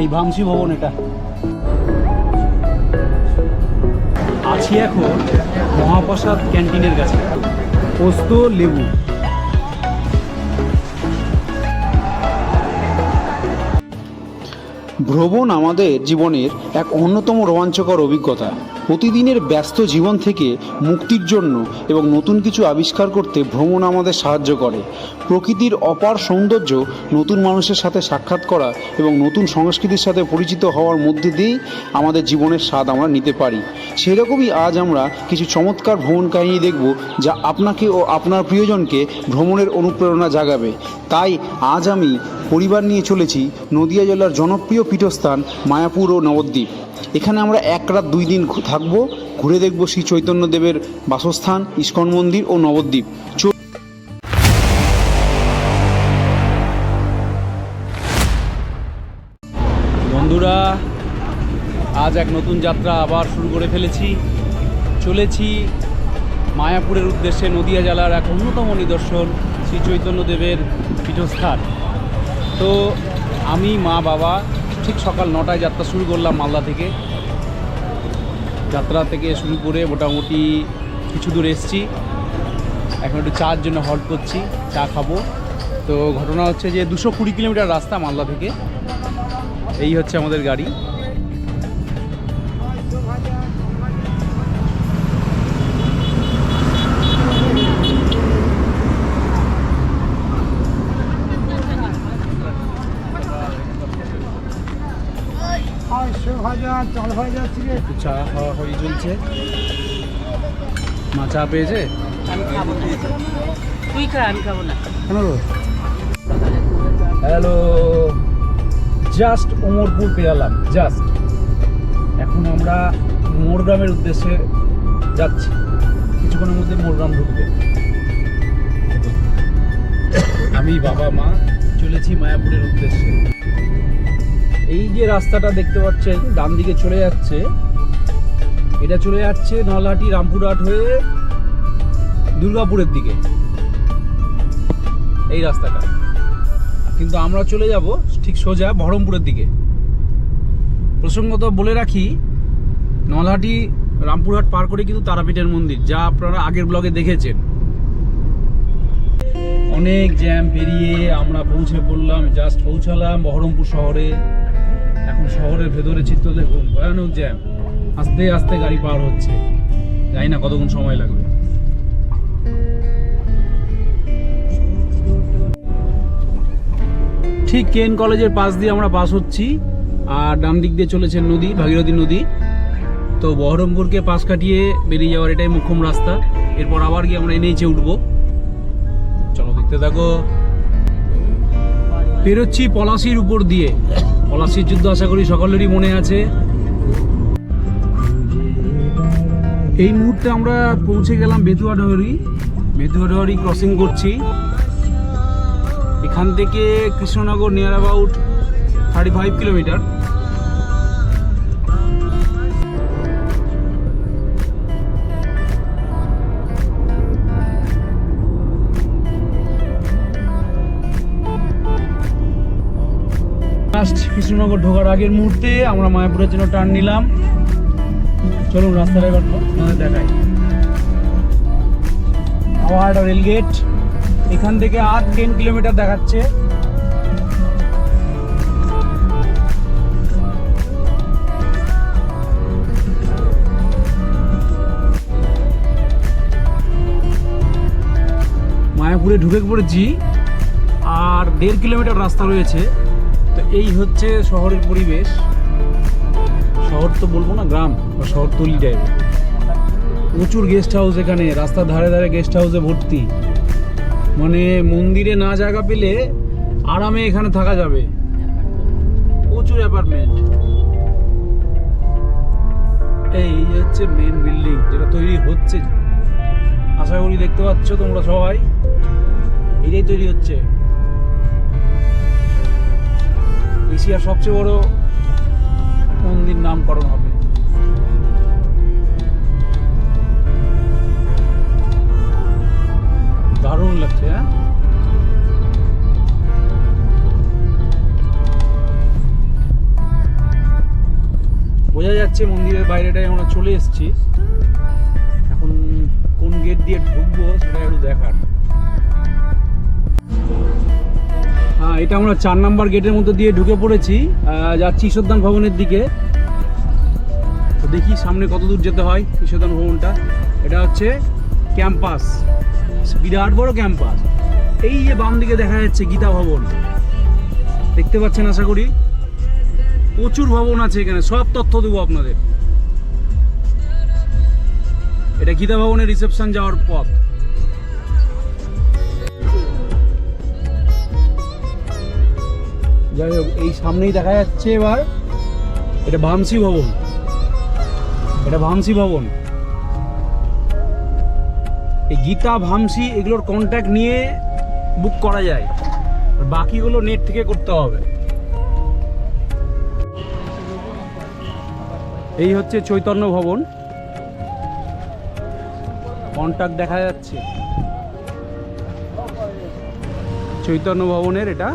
এই ভামসি ভবন এটা। আছি এখন মহাপ্রসাদ ক্যান্টিনের কাছে। পোস্ত, লেবু। ভ্রমণ আমাদের জীবনের এক অন্যতম রোমাঞ্চকর অভিজ্ঞতা। প্রতিদিনের ব্যস্ত জীবন থেকে মুক্তির জন্য এবং নতুন কিছু আবিষ্কার করতে ভ্রমণ আমাদের সাহায্য করে। প্রকৃতির অপার সৌন্দর্য নতুন মানুষের সাথে সাক্ষাৎ করা এবং নতুন সংস্কৃতির সাথে পরিচিত হওয়ার মধ্যে দিয়েই আমাদের জীবনের স্বাদ আমরা নিতে পারি। সেরকমই আজ আমরা কিছু চমৎকার ভ্রমণ কাহিনী দেখব যা আপনাকে ও আপনার প্রিয়জনকে ভ্রমণের অনুপ্রেরণা জাগাবে। তাই আজ আমি পরিবার নিয়ে চলেছি নদিয়া জেলার জনপ্রিয় পীঠস্থান মায়াপুর ও নবদ্বীপ। এখানে আমরা এক রাত দুই দিন থাকব, ঘুরে দেখব শ্রী চৈতন্যদেবের বাসস্থান, ইস্কন মন্দির ও নবদ্বীপ। আজ এক নতুন যাত্রা আবার শুরু করে ফেলেছি। চলেছি মায়াপুরের উদ্দেশ্যে নদিয়া জেলার এক অন্যতম নিদর্শন, শ্রী চৈতন্যদেবের পীঠস্থান। তো আমি, মা, বাবা, ঠিক সকাল নটায় যাত্রা শুরু করলাম মালদা থেকে। যাত্রা থেকে শুরু করে মোটামুটি কিছু দূর এসছি। এখন একটু চার জন্য হল্ট করছি, চা খাব। তো ঘটনা হচ্ছে যে দুশো কুড়ি কিলোমিটার রাস্তা মালদা থেকে। এই হচ্ছে আমাদের গাড়ি। পাঁচশো ভাজা চাল একটু চা খাওয়া হয়ে চলছে। মা চা পেয়েছে? আমি খাব না। তুই খা আমি খাব না। কেন হ্যালো জাস্ট ওমরপুর পেরালাম জাস্ট এখন আমরা মোরগ্রামের উদ্দেশ্যে যাচ্ছি। কিছুক্ষণের মধ্যে মোরগ্রাম ঢুকবে। আমি বাবা মা চলেছি মায়াপুরের উদ্দেশ্যে। এই যে রাস্তাটা দেখতে পাচ্ছেন, ডান দিকে চলে যাচ্ছে। এটা চলে যাচ্ছে নলহাটি রামপুরহাট হয়ে দুর্গাপুরের দিকে। এই রাস্তাটা। কিন্তু আমরা চলে যাব ঠিক সোজা বহরমপুরের দিকে। প্রসঙ্গত বলে রাখি, নলহাটি রামপুরহাট পার করে কিন্তু তারাপীঠের মন্দির, যা আপনারা আগের ব্লগে দেখেছেন। অনেক জ্যাম পেরিয়ে আমরা পৌঁছে পড়লাম জাস্ট পৌঁছালাম বহরমপুর শহরে। শহরের ভেতরে চিত্র দেখুন, ভয়ানক জ্যাম আস্তে আস্তে গাড়ি পার হচ্ছে। জানি না কতক্ষণ সময় লাগবে। ঠিক কেন কলেজের পাশ দিয়ে আমরা পাস হচ্ছি, আর ডান দিক দিয়ে চলেছে নদী, ভাগীরথী নদী। তো বহরমপুরকে পাশ কাটিয়ে বেরিয়ে যাওয়ার এটাই মুখ্যম রাস্তা। এরপর আবার গিয়ে আমরা এনেইচে উঠবো। চলো দেখতে থাকো। পেরোচ্ছি পলাশির উপর দিয়ে। পলাশির যুদ্ধ আশা করি সকলেরই মনে আছে। এই মুহূর্তে আমরা পৌঁছে গেলাম বেতুয়া ডহরি। বেতুয়া ডহরি ক্রসিং করছি। এখান থেকে Krishnanagar near about thirty five kilometre Krishnanagar ঢোকার আগের মুহূর্তে আমরা মায়াপুরের জন্য টার্ন নিলাম। চলুন রাস্তাটা এবার দেখাই। আওয়ারটা রেলগেট এখান থেকে আর টেন কিলোমিটার দেখাচ্ছে। মায়াপুরে ঢুকে পড়েছি। আর দেড় কিলোমিটার রাস্তা রয়েছে। এই হচ্ছে শহরের পরিবেশ। শহর তো বলব না, গ্রাম বা শহরতলি টাইপের প্রচুর গেস্ট হাউস এখানে, রাস্তার ধারে ধারে গেস্ট হাউসে ভর্তি। মানে মন্দিরে না জায়গা পেলে আরামে এখানে থাকা যাবে। প্রচুর অ্যাপার্টমেন্ট এই হচ্ছে মেন বিল্ডিং যেটা তৈরি হচ্ছে। আশা করি দেখতে পাচ্ছ তোমরা সবাই। এটাই তৈরি হচ্ছে। এশিয়ার সবচেয়ে বড় মন্দির নামকরণ হবে। দারুণ লাগছে হ্যাঁ? বোঝা যাচ্ছে মন্দিরের বাইরেটায় আমরা চলে এসেছি। এখন কোন গেট দিয়ে ঢুকবো সেটা একটু দেখার। এটা আমরা চার নাম্বার গেটের মধ্যে দিয়ে ঢুকে পড়েছি। যাচ্ছি ঈশ্বরদান ভবনের দিকে। তো দেখি সামনে কত দূর যেতে হয় ঈশ্বরদান ভবনটা। এটা হচ্ছে ক্যাম্পাস, বিরাট বড় ক্যাম্পাস। এই যে বাম দিকে দেখা যাচ্ছে গীতা ভবন। দেখতে পাচ্ছেন আশা করি? প্রচুর ভবন আছে এখানে, সব তথ্য দেবো আপনাদের। এটা গীতা ভবনের রিসেপশন যাওয়ার পথ। যাই হোক, এই সামনেই দেখা যাচ্ছে এবার এটা ভামসি ভবন। এটা ভামসি ভবন। এই গীতা, ভামসি এগুলোর কন্ট্যাক্ট নিয়ে বুক করা যায়। আর বাকিগুলো নেট থেকে করতে হবে। এই হচ্ছে চৈতন্য ভবন। কন্ট্যাক্ট দেখা যাচ্ছে। চৈতন্য ভবনের এটা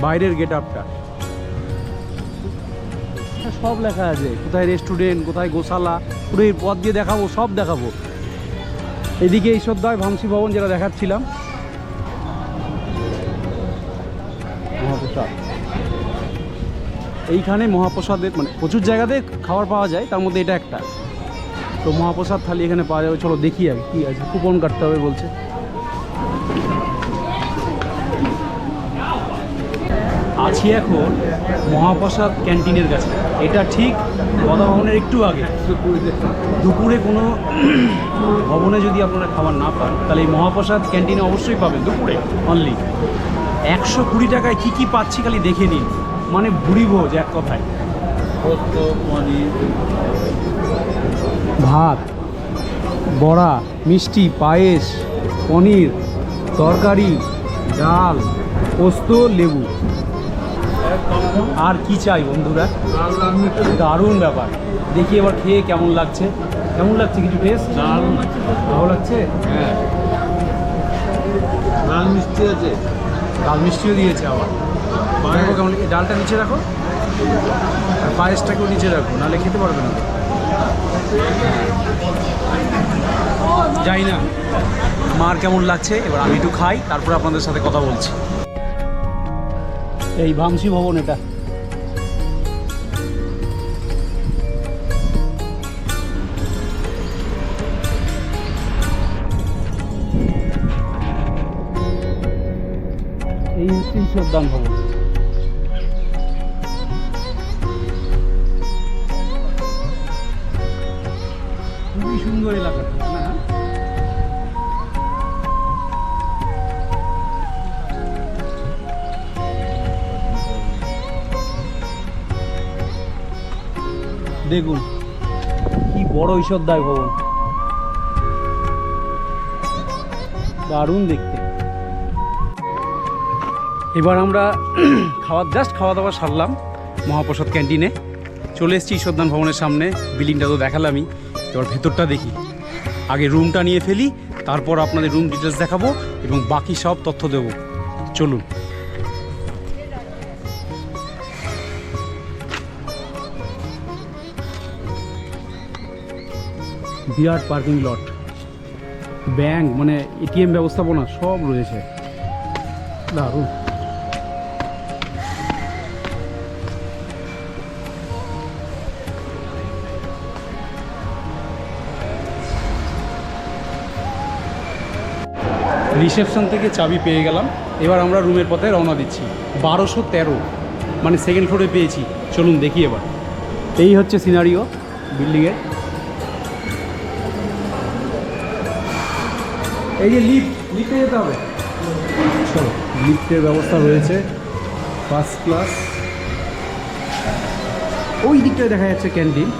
বাইরের গেট আপটা সব লেখা আছে। কোথায় রেস্টুরেন্ট, কোথায় গোশালা, পুরো এই পথ দিয়ে দেখাবো, সব দেখাবো। এদিকে এই ঈশ্বরদয় ভামসি ভবন যেটা দেখাচ্ছিলাম। মহাপ্রসাদ। এইখানে মহাপ্রসাদের মানে প্রচুর জায়গাতে খাবার পাওয়া যায়, তার মধ্যে এটা একটা। তো মহাপ্রসাদ থালি এখানে পাওয়া যাবে। চলো দেখি আর কি আছে। কুপন কাটতে হবে বলছে। আছি এখন মহাপ্রসাদ ক্যান্টিনের কাছে। এটা ঠিক গদা ভবনের একটু আগে। দুপুরে কোনো ভবনে যদি আপনারা খাবার না পান তাহলে এই মহাপ্রসাদ ক্যান্টিনে অবশ্যই পাবেন দুপুরে অনলি একশো কুড়ি টাকায় কী কী পাচ্ছি খালি দেখে নিন। মানে ভুড়ি ভোজ এক কথায়। ভাত বড়া মিষ্টি পায়েস পনির তরকারি ডাল পোস্ত লেবু। আর কি চাই বন্ধুরা? দারুণ ব্যাপার। দেখি এবার খেয়ে কেমন লাগছে। কেমন লাগছে কিছু টেস্ট দারুণ ভালো লাগছে? হ্যাঁ। লাল মিষ্টি আছে। ডাল মিষ্টিও দিয়েছে আবার। দেখো কেমন? ডালটা নিচে রাখো। আর পায়েসটাকেও নিচে রাখো নাহলে খেতে পারবে না। যাই না। মার কেমন লাগছে? এবার আমি একটু খাই তারপর আপনাদের সাথে কথা বলছি। এই ভামসি ভবন এটা। এই ঈশ্বরদান ভবন। দেখুন, কি বড় ঈশ্বরদায় ভবন। দারুণ দেখতে। এবার আমরা খাওয়া জাস্ট খাওয়া দাওয়া সারলাম মহাপ্রসাদ ক্যান্টিনে। চলে এসেছি ঈশ্বরদান ভবনের সামনে, বিল্ডিংটা তো দেখালামই। এবার ভেতরটা দেখি। আগে রুমটা নিয়ে ফেলি, তারপর আপনাদের রুম ডিটেলস দেখাবো এবং বাকি সব তথ্য দেবো। চলুন। বিরাট পার্কিং লট, ব্যাংক মানে এটিএম ব্যবস্থাপনা সব রয়েছে। দারুণ। রিসেপশন থেকে চাবি পেয়ে গেলাম, এবার আমরা রুমের পথে রওনা দিচ্ছি। বারোশো তেরো মানে সেকেন্ড ফ্লোরে পেয়েছি। চলুন দেখি এবার। এই হচ্ছে সিনারিও বিল্ডিংয়ের এই যে লিফট লিফটে যেতে হবে। চলো লিফটের ব্যবস্থা রয়েছে। ফার্স্ট ক্লাস ওই দিকটায় দেখা যাচ্ছে ক্যান্টিন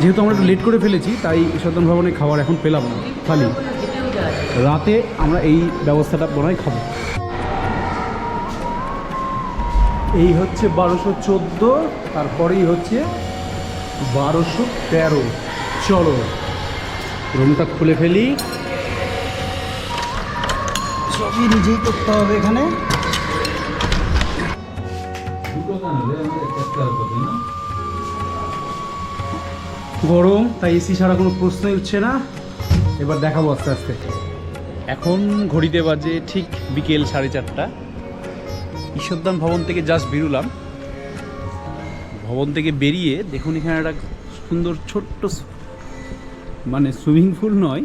যেহেতু আমরা একটু লেট করে ফেলেছি, তাই সদন ভবনে খাবার এখন পেলাম না। খালি। রাতে আমরা এই ব্যবস্থাটা মনে খাব। এই হচ্ছে বারোশো চোদ্দ, তারপরেই হচ্ছে বারোশো তেরো। চলো। রুমটা খুলে ফেলি। সবই নিজেই করতে হবে এখানে। গরম তাই এসি ছাড়া কোনো প্রশ্নই উঠছে না। এবার দেখাবো আস্তে আস্তে। এখন ঘড়িতে বাজে ঠিক বিকেল সাড়ে চারটা। ঈশ্বরদান ভবন থেকে জাস্ট বেরুলাম। ভবন থেকে বেরিয়ে দেখুন এখানে একটা সুন্দর ছোট্ট মানে সুইমিং পুল নয়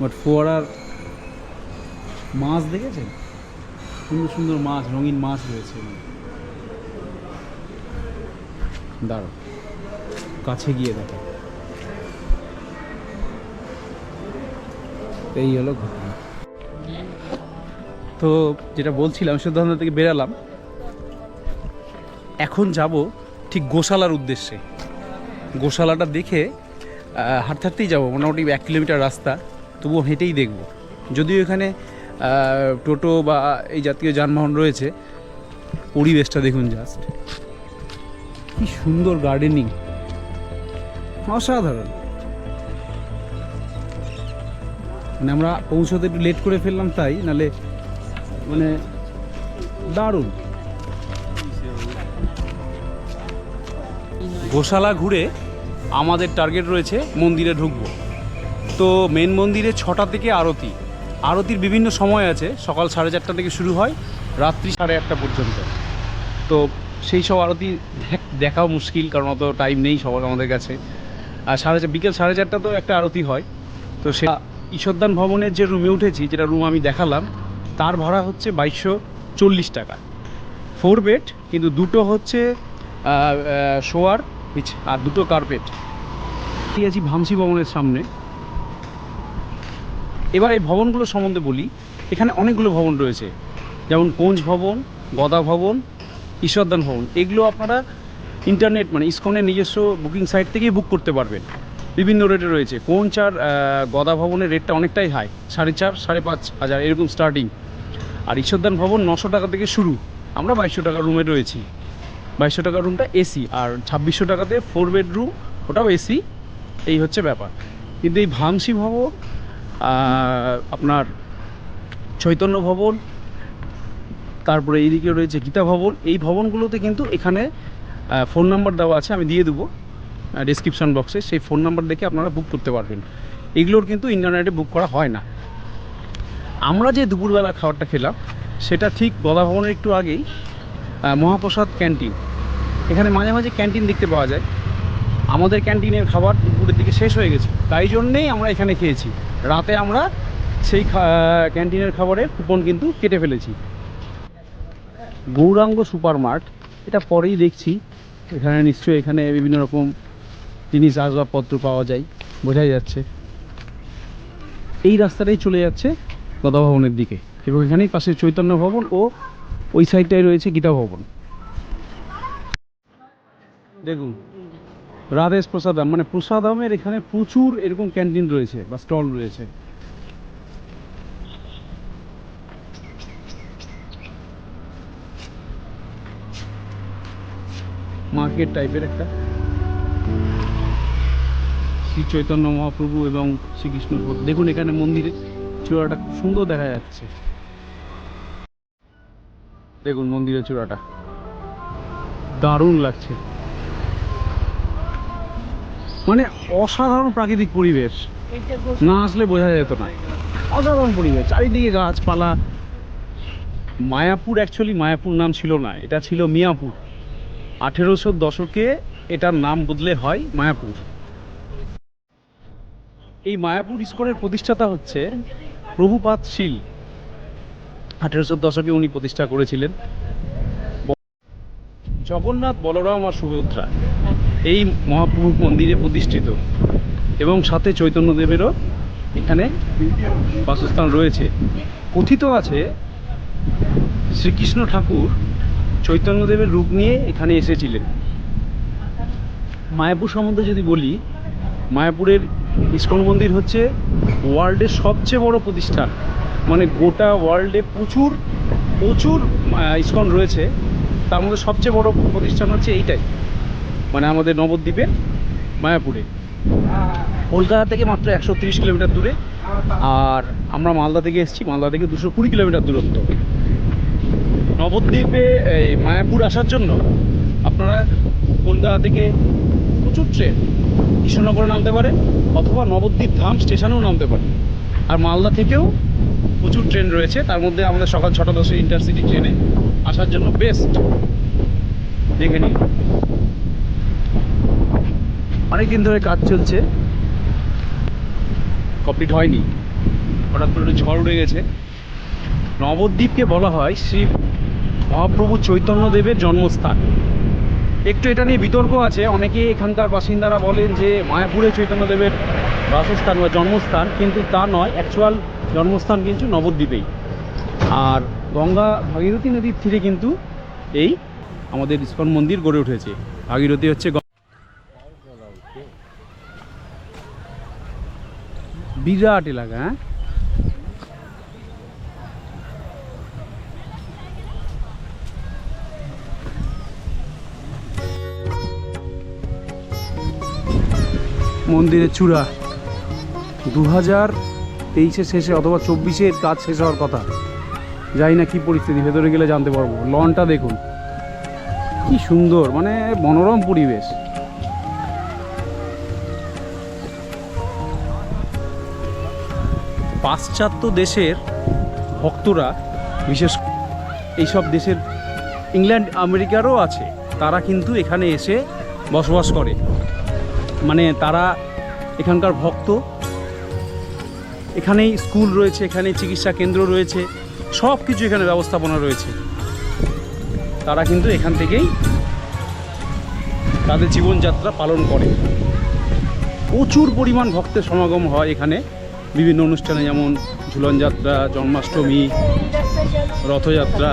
বাট ফোয়ারার মাছ দেখেছেন? সুন্দর সুন্দর মাছ, রঙিন মাছ রয়েছে। দাঁড়ো কাছে গিয়ে দেখো এই হলো ঘটনা। তো যেটা বলছিলাম সিদ্ধান্ত থেকে বেরালাম। এখন যাব ঠিক গোশালার উদ্দেশ্যে। গোশালাটা দেখে হাঁটতে হাঁটতেই যাব, মোটামুটি এক কিলোমিটার রাস্তা, তবুও হেঁটেই দেখব। যদিও এখানে টোটো বা এই জাতীয় যানবাহন রয়েছে। পরিবেশটা দেখুন জাস্ট কি সুন্দর গার্ডেনিং অসাধারণ। মানে আমরা পৌঁছতে একটু লেট করে ফেললাম তাই, নালে মানে দারুণ। গোশালা ঘুরে আমাদের টার্গেট রয়েছে মন্দিরে ঢুকবো। তো মেন মন্দিরে ছটা থেকে আরতি। আরতির বিভিন্ন সময় আছে। সকাল সাড়ে চারটা থেকে শুরু হয়, রাত্রি সাড়ে আটটা পর্যন্ত। তো সেই সব আরতি দেখ- দেখাও মুশকিল, কারণ অত টাইম নেই সবার আমাদের কাছে। আর সাড়ে বিকেল সাড়ে চারটা তো একটা আরতি হয়। তো সে ঈশ্বরদান ভবনের যে রুমে উঠেছি, যেটা রুম আমি দেখালাম, তার ভাড়া হচ্ছে বাইশশো চল্লিশ টাকা। ফোর বেড কিন্তু দুটো হচ্ছে শোয়ার, আর দুটো কার্পেট ঠিক আছি ভামসি ভবনের সামনে। এবার এই ভবনগুলো সম্বন্ধে বলি। এখানে অনেকগুলো ভবন রয়েছে। যেমন কোঞ্জ ভবন, গদা ভবন, ঈশ্বরদান ভবন। এগুলো আপনারা ইন্টারনেট মানে ইসকনের নিজস্ব বুকিং সাইট থেকেই বুক করতে পারবেন। বিভিন্ন রেটে রয়েছে। কোঞ্চ আর গদা ভবনের রেটটা অনেকটাই হাই সাড়ে চার, সাড়ে পাঁচ হাজার এরকম স্টার্টিং আর ঈশ্বরদান ভবন নশো টাকা থেকে শুরু। আমরা বাইশশো টাকা রুমে রয়েছি। বাইশশো টাকার রুমটা এসি আর ছাব্বিশশো টাকাতে ফোর বেডরুম ওটাও এসি এই হচ্ছে ব্যাপার। কিন্তু এই ভামসি ভবন আপনার চৈতন্য ভবন, তারপরে এইদিকে রয়েছে গীতা ভবন। এই ভবনগুলোতে কিন্তু এখানে ফোন নাম্বার দেওয়া আছে, আমি দিয়ে দেবো ডিসক্রিপশন বক্সে সেই ফোন নাম্বার দেখে আপনারা বুক করতে পারবেন। এগুলোর কিন্তু ইন্টারনেটে বুক করা হয় না। আমরা যে দুপুরবেলা খাবারটা খেলাম, সেটা ঠিক গদা ভবনের একটু আগেই মহাপ্রসাদ ক্যান্টিন। এখানে মাঝে মাঝে ক্যান্টিন দেখতে পাওয়া যায়। আমাদের ক্যান্টিনের খাবার দুপুরের দিকে শেষ হয়ে গেছে। তাই জন্যেই আমরা এখানে খেয়েছি। রাতে আমরা সেই ক্যান্টিনের খাবারের কুপন কিন্তু কেটে ফেলেছি। গৌরাঙ্গ সুপার মার্ট এটা পরেই দেখছি। এখানে নিশ্চয়ই এখানে বিভিন্ন রকম জিনিস, আসবাবপত্র পাওয়া যায়, বোঝাই যাচ্ছে। এই রাস্তাটাই চলে যাচ্ছে গদা ভবনের দিকে এবং এখানেই পাশে চৈতন্য ভবন ও ওই সাইডটায় রয়েছে গীতা ভবন। দেখুন রাধেশ প্রসাদাম মানে প্রসাদামের এখানে প্রচুর এরকম ক্যান্টিন রয়েছে বা স্টল রয়েছে। মার্কেট টাইপের একটা। শ্রী চৈতন্য মহাপ্রভু এবং শ্রীকৃষ্ণ দেখুন এখানে মন্দিরে চূড়াটা খুব সুন্দর দেখা যাচ্ছে। দেখুন মন্দিরের চূড়াটা। দারুণ লাগছে। মানে অসাধারণ প্রাকৃতিক পরিবেশ। না আসলে বোঝা যেত না। অসাধারণ পরিবেশ। চারিদিকে গাছপালা। মায়াপুর অ্যাকচুয়ালি মায়াপুর নাম ছিল না এটা ছিল মিয়াপুর। আঠেরোশো দশকে এটার নাম বদলে হয় মায়াপুর। এই মায়াপুর ইস্কনের প্রতিষ্ঠাতা হচ্ছে প্রভুপাত শীল। আঠেরোশো দশকে উনি প্রতিষ্ঠা করেছিলেন। জগন্নাথ বলরাম আর সুভদ্রা। এই মহাপ্রভু মন্দিরে প্রতিষ্ঠিত। এবং সাথে চৈতন্যদেবেরও এখানে বাসস্থান রয়েছে। কথিত আছে, শ্রীকৃষ্ণ ঠাকুর চৈতন্যদেবের রূপ নিয়ে এখানে এসেছিলেন। মায়াপুর সম্বন্ধে যদি বলি, মায়াপুরের ইস্কন মন্দির হচ্ছে ওয়ার্ল্ডের সবচেয়ে বড় প্রতিষ্ঠান। মানে গোটা ওয়ার্ল্ডে প্রচুর প্রচুর ইস্কন রয়েছে। তার মধ্যে সবচেয়ে বড় প্রতিষ্ঠান হচ্ছে এইটাই। মানে আমাদের নবদ্বীপে মায়াপুরে। কলকাতা থেকে মাত্র একশো কিলোমিটার দূরে। আর আমরা মালদা থেকে এসেছি, মালদা থেকে দুশো কুড়ি কিলোমিটার দূরত্ব। নবদ্বীপে এই মায়াপুর আসার জন্য আপনারা কলকাতা থেকে প্রচুর ট্রেন, কৃষ্ণনগরে নামতে পারে অথবা নবদ্বীপ ধাম স্টেশনেও নামতে পারে। আর মালদা থেকেও প্রচুর ট্রেন রয়েছে, তার মধ্যে আমাদের সকাল ছটা দশে ইন্টারসিটি ট্রেনে আসার জন্য বেস্ট। দেখে নিন। অনেকদিন ধরে কাজ চলছে। কমপ্লিট হয়নি। হঠাৎ করে একটু ঝড় উড়ে গেছে। নবদ্বীপকে বলা হয় শ্রী মহাপ্রভু চৈতন্যদেবের জন্মস্থান। একটু এটা নিয়ে বিতর্ক আছে। অনেকে এখানকার বাসিন্দারা বলেন যে, মায়াপুরে চৈতন্যদেবের বাসস্থান বা জন্মস্থান, কিন্তু তা নয় অ্যাকচুয়াল জন্মস্থান কিন্তু নবদ্বীপেই। আর গঙ্গা ভাগীরথী নদীর তীরে কিন্তু এই আমাদের ইস্কন মন্দির গড়ে উঠেছে। ভাগীরথী হচ্ছে বিরাট এলাকা হ্যাঁ? মন্দিরের চূড়া। দু হাজার তেইশের শেষে অথবা চব্বিশের কাজ শেষ হওয়ার কথা। জানি না কি পরিস্থিতি, ভেতরে গেলে জানতে পারব। লনটা দেখুন। কি সুন্দর মানে মনোরম পরিবেশ। পাশ্চাত্য দেশের ভক্তরা, বিশেষ এইসব দেশের ইংল্যান্ড, আমেরিকারও আছে, তারা কিন্তু এখানে এসে বসবাস করে। মানে তারা এখানকার ভক্ত। এখানেই স্কুল রয়েছে, এখানে চিকিৎসা কেন্দ্র রয়েছে সব কিছু এখানে ব্যবস্থাপনা রয়েছে। তারা কিন্তু এখান থেকেই তাদের জীবনযাত্রা পালন করে। প্রচুর পরিমাণ ভক্তের সমাগম হয় এখানে। বিভিন্ন অনুষ্ঠানে যেমন ঝুলন যাত্রা, জন্মাষ্টমী, রথযাত্রা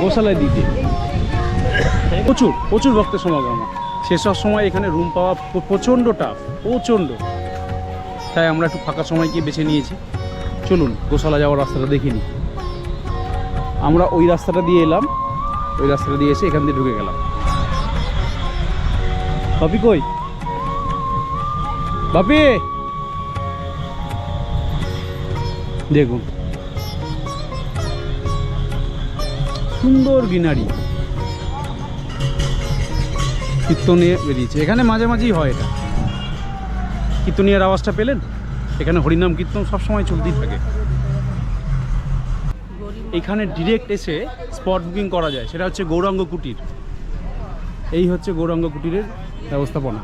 গোশালায় দিতে প্রচুর প্রচুর ভক্তের সমাগম। সেসব সময় এখানে রুম পাওয়া প্রচণ্ড টাফ প্রচণ্ড। তাই আমরা একটু ফাঁকা সময়কে বেছে নিয়েছি। চলুন, গোশালা যাওয়ার রাস্তাটা দেখিনি আমরা ওই রাস্তাটা দিয়ে এলাম। ওই রাস্তাটা দিয়ে এসে এখান দিয়ে ঢুকে গেলাম। বাপি কই? বাপি! দেখুন। সুন্দর গ্রিনারি। কীর্তনে বেরিয়েছে। এখানে মাঝে মাঝেই হয় এটা। কীর্তনিয়ার আওয়াজটা পেলেন? এখানে হরিনাম কীর্তন সবসময় চলতেই থাকে। এখানে ডিরেক্ট এসে স্পট বুকিং করা যায়। সেটা হচ্ছে গৌরাঙ্গ কুটির। এই হচ্ছে গৌরাঙ্গ কুটিরের ব্যবস্থাপনা।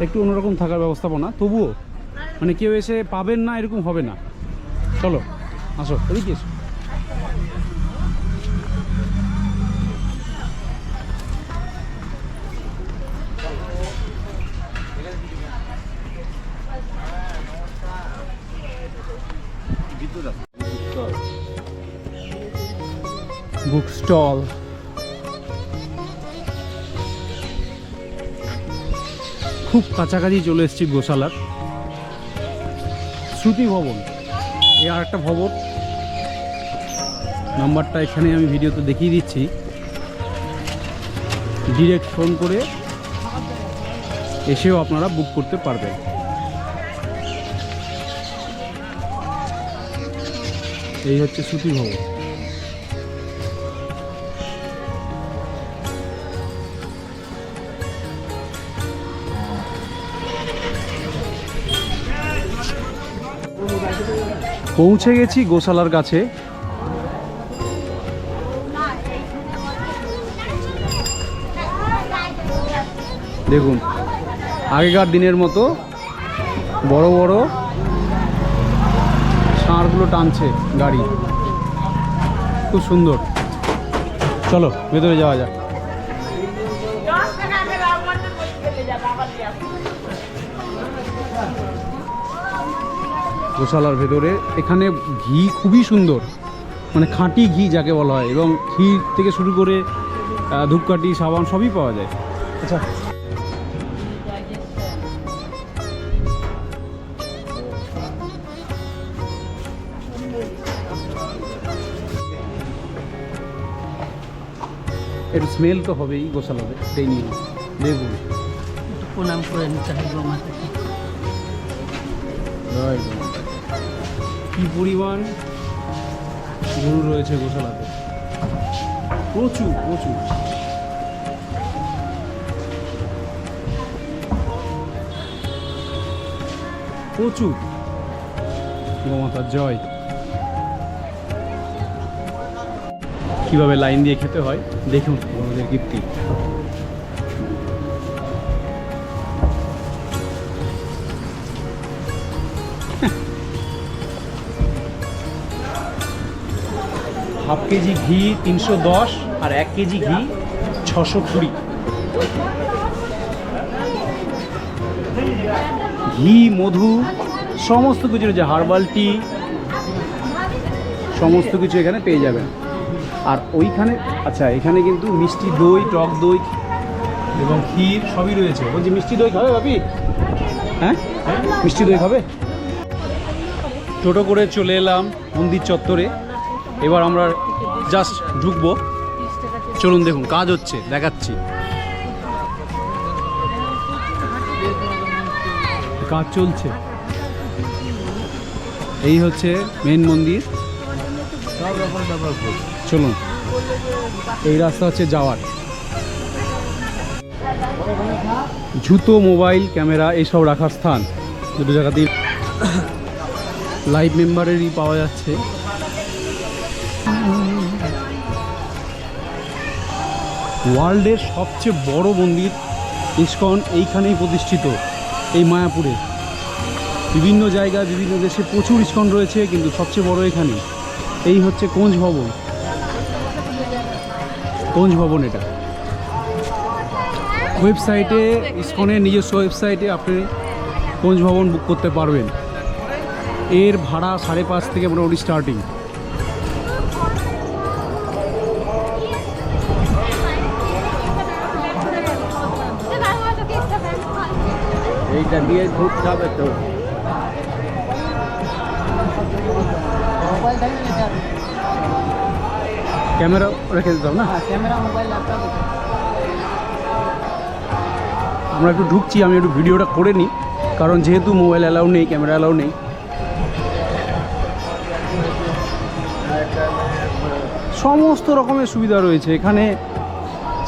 একটু অন্যরকম থাকার ব্যবস্থাপনা। তবুও মানে কেউ এসে পাবেন না, এরকম হবে না। চলো, আসো, এদিকে এসো। বুক স্টল খুব কাছাকাছি চলে এসেছি গোশালার। শ্রুতি ভবন। এই আর একটা ভবন। নাম্বারটা এখানে আমি ভিডিওতে দেখিয়ে দিচ্ছি। ডিরেক্ট ফোন করে এসেও আপনারা বুক করতে পারবেন। এই হচ্ছে শ্রুতি ভবন। পৌঁছে গেছি গোশালার কাছে। দেখুন, আগেকার দিনের মতো বড় বড় ষাঁড়গুলো টানছে গাড়ি। খুব সুন্দর। চলো, ভেতরে যাওয়া যাক। গোশালার ভেতরে। এখানে ঘি খুবই সুন্দর। মানে খাঁটি ঘি যাকে বলা হয়। এবং ঘি থেকে শুরু করে ধূপকাঠি সাবান সবই পাওয়া যায়। আচ্ছা। একটু স্মেল তো হবেই গোশালাতে। সেই নিয়ে। দেখুন প্রণাম করে নিতে হবে কি পরিমাণ গরু রয়েছে গোশালাতে? প্রচুর প্রচুর। প্রচুর। গোমাতার জয়। কীভাবে লাইন দিয়ে খেতে হয়? দেখুন আমাদের কীর্তি। হাফ কেজি ঘি তিনশো দশ আর এক কেজি ঘি ছশো কুড়ি। ঘি, মধু, সমস্ত কিছু রয়েছে, হার্বাল টি, সমস্ত কিছু এখানে পেয়ে যাবেন। আর ওইখানে আচ্ছা এখানে কিন্তু মিষ্টি দই, টক দই এবং ক্ষীর সবই রয়েছে। বলছি, মিষ্টি দই খাবে বাপি হ্যাঁ? মিষ্টি দই খাবে? টোটো করে চলে এলাম মন্দির চত্বরে। এবার আমরা জাস্ট ঢুকবো। চলুন দেখুন, কাজ হচ্ছে, দেখাচ্ছি। কাজ চলছে। এই হচ্ছে মেন মন্দির। চলুন, এই রাস্তা হচ্ছে যাওয়ার। জুতো, মোবাইল, ক্যামেরা, এইসব রাখার স্থান। দুটো জায়গাতেই লাইভ মেম্বারেরই পাওয়া যাচ্ছে। ওয়ার্ল্ডের সবচেয়ে বড় মন্দির ইস্কন এইখানেই প্রতিষ্ঠিত, এই মায়াপুরে। বিভিন্ন জায়গায়, বিভিন্ন দেশে প্রচুর ইস্কন রয়েছে, কিন্তু সবচেয়ে বড় এখানে এই হচ্ছে কোঞ্জ ভবন। কোঞ্জ ভবন এটা। ওয়েবসাইটে, ইস্কনের নিজস্ব ওয়েবসাইটে আপনি কোঞ্জ ভবন বুক করতে পারবেন। এর ভাড়া সাড়ে পাঁচ থেকে মোটামুটি স্টার্টিং এইটা দিয়ে দুধ খাবে তো। ক্যামেরা রেখে দিতাম না? ক্যামেরা মোবাইল ল্যাপটপ আমরা একটু ঢুকছি আমি একটু ভিডিওটা করে নিই কারণ যেহেতু মোবাইল অ্যালাউ নেই ক্যামেরা অ্যালাউ নেই। সমস্ত রকমের সুবিধা রয়েছে। এখানে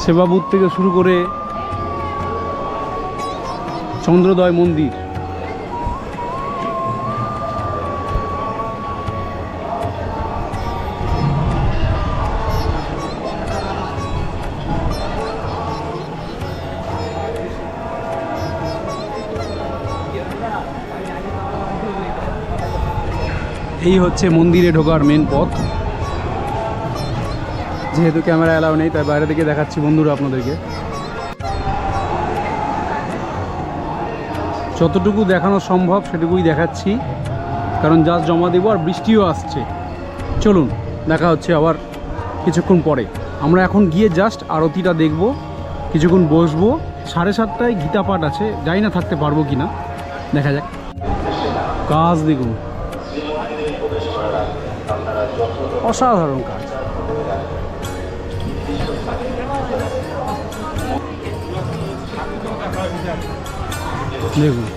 সেবা বুথ থেকে শুরু করে চন্দ্রোদয় মন্দির। এই হচ্ছে মন্দিরে ঢোকার মেন পথ। যেহেতু ক্যামেরা অ্যালাউ নেই, তাই বাইরে থেকে দেখাচ্ছি বন্ধুরা আপনাদেরকে। যতটুকু দেখানো সম্ভব সেটুকুই দেখাচ্ছি, কারণ জাস্ট জমা দেবো আর বৃষ্টিও আসছে। চলুন, দেখা হচ্ছে আবার কিছুক্ষণ পরে। আমরা এখন গিয়ে জাস্ট আরতিটা দেখব, কিছুক্ষণ বসবো। সাড়ে সাতটায় গীতা পাঠ আছে যাই না থাকতে পারব কি না। দেখা যাক। কাজ দেখুন। অসাধারণ কাজ। দেখুন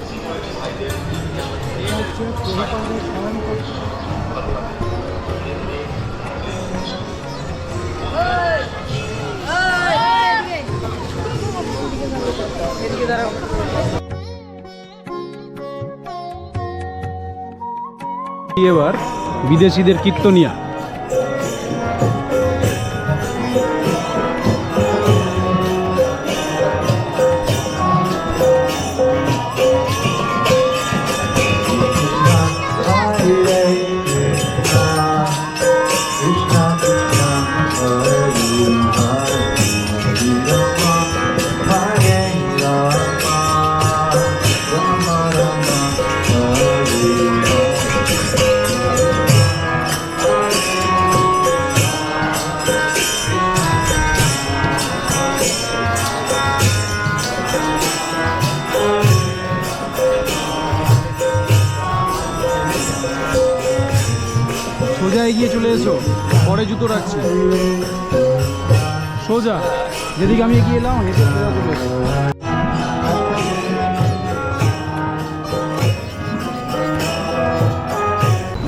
এবার বিদেশিদের কীর্তনিয়া। রাখছি সোজা যেদিকে আমি এগিয়ে এলাম হেঁটে সোজা চলে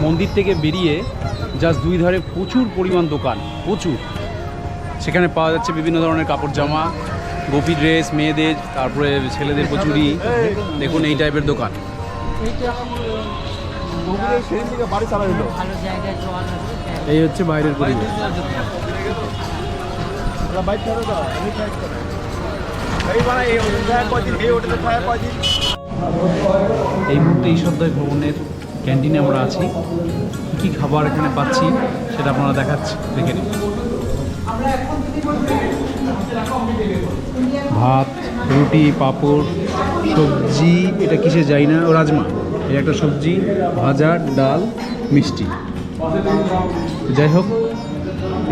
মন্দির থেকে বেরিয়ে জাস্ট দুই ধারে প্রচুর পরিমাণ দোকান প্রচুর। সেখানে পাওয়া যাচ্ছে বিভিন্ন ধরনের কাপড় জামা গোপী ড্রেস মেয়েদের তারপরে ছেলেদের প্রচুরই দেখুন এই টাইপের দোকান। বাড়ি এই হচ্ছে বাইরের পরিবেশ। এই মুহূর্তে এই ঈশ্বরদয় ভবনের ক্যান্টিনে আমরা আছি। কী কী খাবার এখানে পাচ্ছি সেটা আপনারা দেখাচ্ছি দেখে নিন। ভাত রুটি পাঁপড় সবজি এটা কিসে যাই না ও রাজমা। এটা একটা সবজি ভাজা ডাল মিষ্টি। যাই হোক,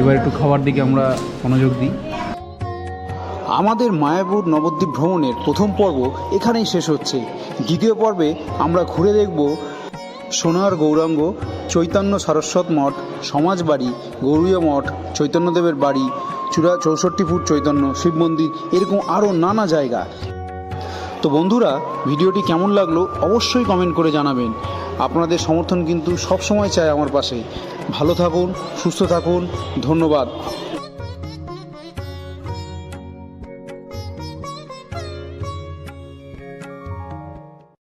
এবার একটু খাবার দিকে আমরা মনোযোগ দিই। আমাদের মায়াপুর নবদ্বীপ ভ্রমণের প্রথম পর্ব এখানেই শেষ হচ্ছে। দ্বিতীয় পর্বে আমরা ঘুরে দেখব সোনার গৌরাঙ্গ, চৈতন্য সারস্বত মঠ, সমাজ বাড়ি, গৌরীয় মঠ, চৈতন্যদেবের বাড়ি, চূড়া চৌষট্টি ফুট চৈতন্য, শিব মন্দির, এরকম আরও নানা জায়গা। তো বন্ধুরা, ভিডিওটি কেমন লাগল অবশ্যই কমেন্ট করে জানাবেন। আপনাদের সমর্থন কিন্তু সবসময় চাই আমার পাশে। ভালো থাকুন সুস্থ থাকুন ধন্যবাদ।